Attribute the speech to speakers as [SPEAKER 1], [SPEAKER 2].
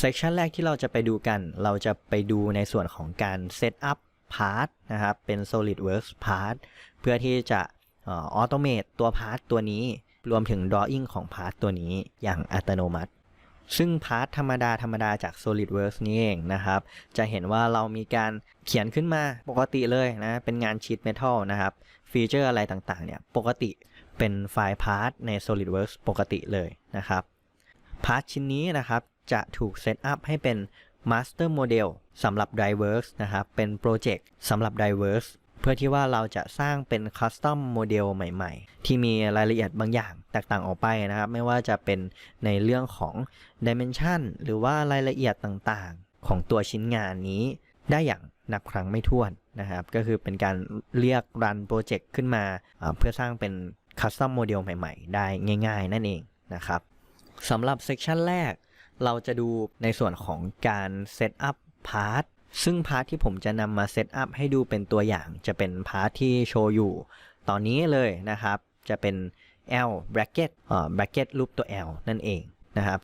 [SPEAKER 1] เซสชันแรกที่เราจะไปดูกัน เราจะไปดูในส่วนของการเซตอัพพาร์ทนะครับ เป็น SolidWorks Part เพื่อที่จะออโตเมตตัวพาร์ทตัวนี้ รวมถึง drawing ของพาร์ทตัวนี้อย่างอัตโนมัติ ซึ่งพาร์ทธรรมดา ธรรมดาจาก SolidWorks นี่เองนะครับ จะเห็นว่าเรามีการเขียนขึ้นมาปกติเลยนะ เป็นงานชีตเมทัลนะครับ ฟีเจอร์อะไรต่างๆ เนี่ย ปกติเป็นไฟล์พาร์ทใน SolidWorks ปกติเลยนะครับ พาร์ทชิ้นนี้นะครับ จะถูกเซตอัพให้เป็น Master Model สำหรับ d r i v e r s นะครับ เป็นโปรเจกต์สำหรับ d r i v e r s เพื่อที่ว่าเราจะสร้างเป็น Custom Model ใหม่ๆ ที่มีรายละเอียดบางอย่างแตกต่างออกไปนะครับ ไม่ว่าจะเป็นในเรื่องของ Dimension หรือว่ารายละเอียดต่างๆ ของตัวชิ้นงานนี้ได้อย่างนับครั้งไม่ถ้วนนะครับ ก็คือเป็นการเรียกรันโปรเจกต์ขึ้นมาอ่าเพื่อสร้างเป็น Custom Model ใหม่ๆ ได้ง่ายๆ นั่นเองนะครับสำหรับเซกชันแรก เราจะดูในส่วนของการเซตอัพพาร์ทซึ่งพาร์ทที่ผมจะนำมาเซตอัพให้ดูเป็นตัวอย่างจะเป็นพาร์ทที่โชว์อยู่ ตอนนี้เลยนะครับ จะเป็น L bracket เอ่อ bracket รูปตัว L นั่นเองนะครับ